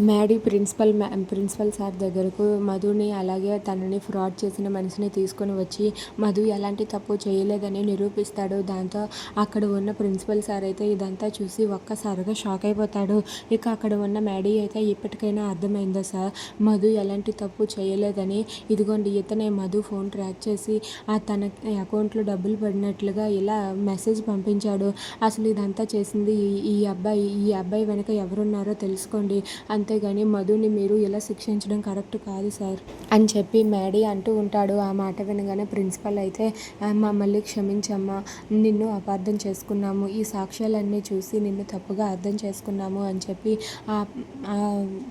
Maddy principal principal sir దగ్గరకు మధుని అలాగే తనని ఫ్రాడ్ చేసిన మనిషిని తీసుకొని వచ్చి మధు ఎలాంటి తప్పు చేయలేదని నిరూపిస్తాడు. దాంతో అక్కడ ఉన్న ప్రిన్సిపల్ సార్ అయితే ఇదంతా చూసి ఒక్కసారిగా షాక్ అయిపోతాడు. ఇక అక్కడ ఉన్న మ్యాడీ అయితే ఇప్పటికైనా అర్థమైందా సార్? మధు ఎలాంటి తప్పు చేయలేదని. ఇదిగోండి ఇతనే మధు ఫోన్ ట్రాక్ చేసి ఆ తన అకౌంట్లో డబ్బులు పడినట్లుగా ఇలా మెసేజ్ పంపించాడు. అసలు ఇదంతా చేసింది ఈ- అబ్బాయి ఈ అబ్బాయి వెనక ఎవరున్నారో తెలుసుకోండి. అంతేగాని మధుని మీరు ఇలా శిక్షించడం కరెక్ట్ కాదు సార్. అని చెప్పి మేడీ అంటూ ఉంటాడు. ఆ మాట వినగానే ప్రిన్సిపల్ అయితే మమ్మల్ని క్షమించమ్మా. నిన్ను అపార్థం చేసుకున్నాము. ఈ సాక్ష్యాలన్నీ చూసి నిన్ను తప్పుగా అర్థం చేసుకున్నాము అని చెప్పి ఆ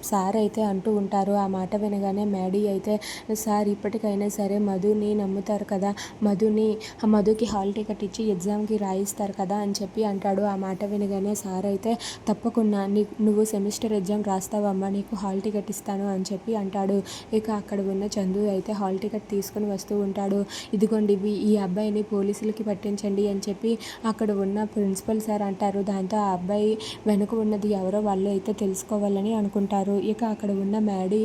సార్ అయితే అంటూ ఉంటారు. ఆ మాట వినగానే మేడీ అయితే సార్ ఇప్పటికైనా సరే మధుని నమ్ముతారు కదా. మధుని ఆ మధుకి హాల్ టికెట్ ఇచ్చి ఎగ్జామ్కి రాయిస్తారు కదా అని చెప్పి అంటాడు. ఆ మాట వినగానే సార్ అయితే తప్పకుండా. నీ నువ్వు సెమిస్టర్ ఎగ్జామ్ రాస్తావా? అమ్మ నీకు హాల్ టికెట్ ఇస్తాను అని చెప్పి అంటాడు. ఇక అక్కడ ఉన్న చందు అయితే హాల్ టికెట్ తీసుకొని వస్తూ ఉంటాడు. ఇదిగోండి ఈ అబ్బాయిని పోలీసులకి పట్టించండి అని చెప్పి అక్కడ ఉన్న ప్రిన్సిపల్ సార్ అంటారు. దాంతో ఆ అబ్బాయి వెనుక ఉన్నది ఎవరో వాళ్ళు అయితే తెలుసుకోవాలని అనుకుంటారు. ఇక అక్కడ ఉన్న మ్యాడీ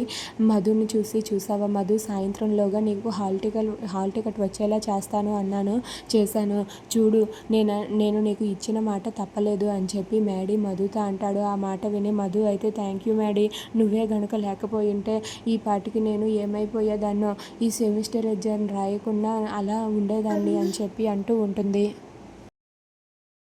మధుని చూసి చూసావా మధు సాయంత్రంలోగా నీకు హాల్ టికెట్ హాల్ టికెట్ వచ్చేలా చేస్తాను అన్నాను చేశాను. చూడు నేను నేను నీకు ఇచ్చిన మాట తప్పలేదు అని చెప్పి మ్యాడీ మధుతో అంటాడు. ఆ మాట విని మధు అయితే థ్యాంక్ యూ మ్యాడీ నువ్వే గనుక లేకపోయింటే ఈ పాటికి నేను ఏమైపోయేదాన్నో? ఈ సెమిస్టర్ ఎగ్జామ్ రాయకుండా అలా ఉండేదాన్ని అని చెప్పి అంటూ ఉంటుంది.